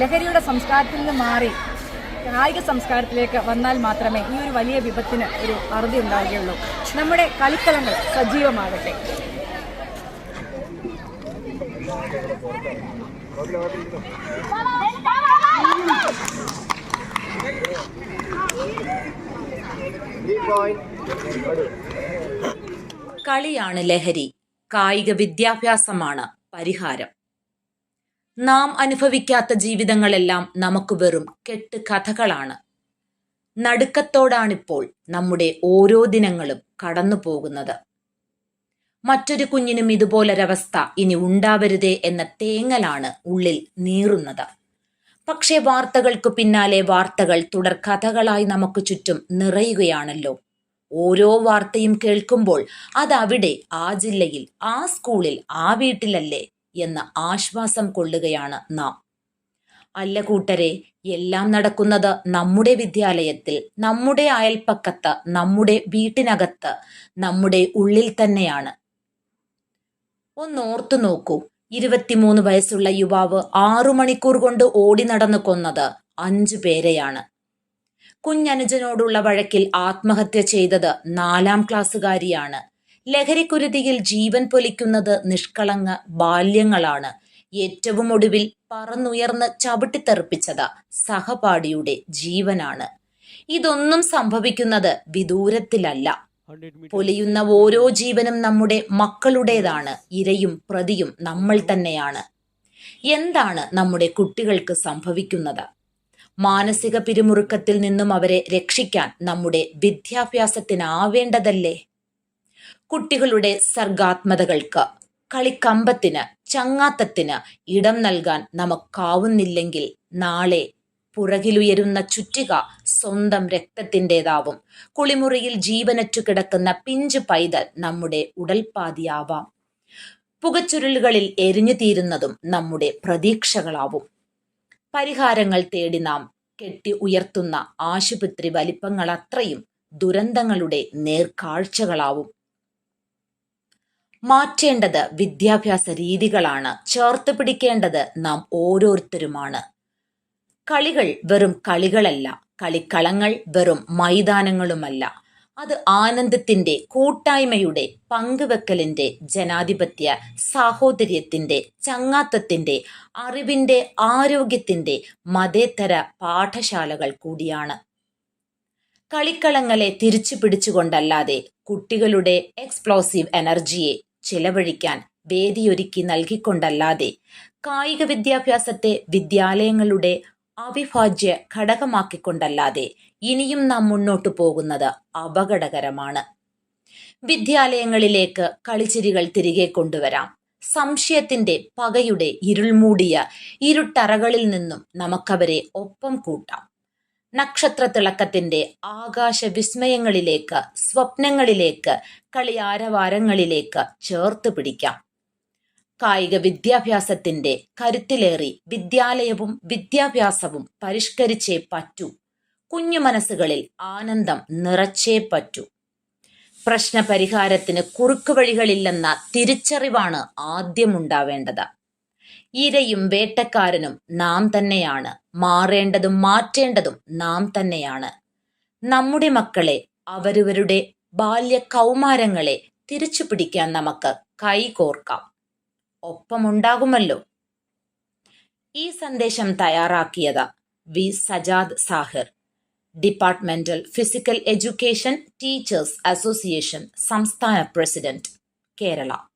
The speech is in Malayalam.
ലഹരിയുടെ സംസ്കാരത്തിൽ നിന്ന് മാറി കായിക സംസ്കാരത്തിലേക്ക് വന്നാൽ മാത്രമേ ഈ ഒരു വലിയ വിപത്തിന് ഒരു അറുതി ഉണ്ടാവുകയുള്ളൂ. നമ്മുടെ കളിക്കളങ്ങൾ സജീവമാകട്ടെ. കളിയാണ് ലഹരി. കായിക വിദ്യാഭ്യാസമാണ് പരിഹാരം. നാം അനുഭവിക്കാത്ത ജീവിതങ്ങളെല്ലാം നമുക്ക് വെറും കെട്ട് കഥകളാണ്. നടുക്കത്തോടാണിപ്പോൾ നമ്മുടെ ഓരോ ദിനങ്ങളും കടന്നു പോകുന്നത്. മറ്റൊരു കുഞ്ഞിനും ഇതുപോലൊരവസ്ഥ ഇനി ഉണ്ടാവരുതേ എന്ന തേങ്ങലാണ് ഉള്ളിൽ നീറുന്നത്. പക്ഷേ വാർത്തകൾക്ക് പിന്നാലെ വാർത്തകൾ തുടർ കഥകളായി നമുക്ക് ചുറ്റും നിറയുകയാണല്ലോ. ഓരോ വാർത്തയും കേൾക്കുമ്പോൾ അതവിടെ ആ ജില്ലയിൽ ആ സ്കൂളിൽ ആ വീട്ടിലല്ലേ എന്ന ആശ്വാസം കൊള്ളുകയാണ് നാം. അല്ല കൂട്ടരെ എല്ലാം നടക്കുന്നത് നമ്മുടെ വിദ്യാലയത്തിൽ നമ്മുടെ അയൽപ്പക്കത്ത് നമ്മുടെ വീട്ടിനകത്ത് നമ്മുടെ ഉള്ളിൽ തന്നെയാണ്. ഒന്നോർത്തു നോക്കൂ ഇരുപത്തിമൂന്ന് വയസ്സുള്ള യുവാവ് ആറു മണിക്കൂർ കൊണ്ട് ഓടി നടന്നു കൊന്നത് അഞ്ചു പേരെയാണ്. കുഞ്ഞനുജനോടുള്ള വഴക്കിൽ ആത്മഹത്യ ചെയ്തത് നാലാം ക്ലാസ്സുകാരിയാണ്. ലഹരിക്കുരുതിയിൽ ജീവൻ പൊലിക്കുന്നത് നിഷ്കളങ്ക ബാല്യങ്ങളാണ്. ഏറ്റവും ഒടുവിൽ പറന്നുയർന്ന് ചവിട്ടിത്തെറിപ്പിച്ചത് സഹപാഠിയുടെ ജീവനാണ്. ഇതൊന്നും സംഭവിക്കുന്നത് വിദൂരത്തിലല്ല. പൊലിയുന്ന ഓരോ ജീവനും നമ്മുടെ മക്കളുടേതാണ് ഇരയും പ്രതിയും നമ്മൾ തന്നെയാണ്. എന്താണ് നമ്മുടെ കുട്ടികൾക്ക് സംഭവിക്കുന്നത്? മാനസിക പിരിമുറുക്കത്തിൽ നിന്നും അവരെ രക്ഷിക്കാൻ നമ്മുടെ വിദ്യാഭ്യാസത്തിനാവേണ്ടതല്ലേ? കുട്ടികളുടെ സർഗാത്മതകൾക്ക് കളിക്കമ്പത്തിന് ചങ്ങാത്തത്തിന് ഇടം നൽകാൻ നമുക്കാവുന്നില്ലെങ്കിൽ നാളെ പുറകിലുയരുന്ന ചുറ്റിക സ്വന്തം രക്തത്തിന്റെതാവും. കുളിമുറിയിൽ ജീവനറ്റു കിടക്കുന്ന പിഞ്ച് പൈതൽ നമ്മുടെ ഉടൽപാതിയാവാം പുകച്ചുരുളുകളിൽ എരിഞ്ഞു തീരുന്നതും നമ്മുടെ പ്രതീക്ഷകളാവും. പരിഹാരങ്ങൾ തേടി നാം കെട്ടി ഉയർത്തുന്ന ആശുപത്രി വലിപ്പങ്ങൾ അത്രയും ദുരന്തങ്ങളുടെ നേർക്കാഴ്ചകളാവും. മാറ്റേണ്ടത് വിദ്യാഭ്യാസ രീതികളാണ്. ചേർത്ത് പിടിക്കേണ്ടത് നാം ഓരോരുത്തരുമാണ്. കളികൾ വെറും കളികളല്ല. കളിക്കളങ്ങൾ വെറും മൈതാനങ്ങളുമല്ല. അത് ആനന്ദത്തിന്റെ കൂട്ടായ്മയുടെ പങ്കുവെക്കലിന്റെ ജനാധിപത്യ സാഹോദര്യത്തിന്റെ ചങ്ങാത്തത്തിന്റെ അറിവിന്റെ ആരോഗ്യത്തിന്റെ മതേതര പാഠശാലകൾ കൂടിയാണ്. കളിക്കളങ്ങളെ തിരിച്ചു പിടിച്ചുകൊണ്ടല്ലാതെ കുട്ടികളുടെ എക്സ്പ്ലോസീവ് എനർജിയെ ചിലവഴിക്കാൻ വേദിയൊരുക്കി നൽകിക്കൊണ്ടല്ലാതെ കായിക വിദ്യാഭ്യാസത്തെ വിദ്യാലയങ്ങളുടെ അവിഭാജ്യ ഘടകമാക്കിക്കൊണ്ടല്ലാതെ ഇനിയും നാം മുന്നോട്ടു പോകുന്നത് അപകടകരമാണ്. വിദ്യാലയങ്ങളിലേക്ക് കളിച്ചിരികൾ തിരികെ കൊണ്ടുവരാം. സംശയത്തിന്റെ പകയുടെ ഇരുൾമൂടിയ ഇരുട്ടറകളിൽ നിന്നും നമുക്കവരെ ഒപ്പം കൂട്ടാം. നക്ഷത്ര തിളക്കത്തിന്റെ ആകാശ വിസ്മയങ്ങളിലേക്ക് സ്വപ്നങ്ങളിലേക്ക് കളിയാരവാരങ്ങളിലേക്ക് ചേർത്ത് പിടിക്കാം. കായിക വിദ്യാഭ്യാസത്തിന്റെ കരുത്തിലേറി വിദ്യാലയവും വിദ്യാഭ്യാസവും പരിഷ്കരിച്ചേ പറ്റൂ. കുഞ്ഞു മനസ്സുകളിൽ ആനന്ദം നിറച്ചേ പറ്റൂ. പ്രശ്നപരിഹാരത്തിന് കുറുക്കുവഴികളില്ലെന്ന തിരിച്ചറിവാണ് ആദ്യമുണ്ടാവേണ്ടത് ഇരയും വേട്ടക്കാരനും നാം തന്നെയാണ്. മാറേണ്ടതും മാറ്റേണ്ടതും നാം തന്നെയാണ്. നമ്മുടെ മക്കളെ അവരവരുടെ ബാല്യ കൗമാരങ്ങളെ തിരിച്ചു പിടിക്കാൻ നമുക്ക് കൈകോർക്കാം. ഒപ്പമുണ്ടാകുമല്ലോ. ഈ സന്ദേശം തയ്യാറാക്കിയത് V Sajad Sahir. Departmental physical education teachers association സംസ്ഥാന പ്രസിഡന്റ് കേരള.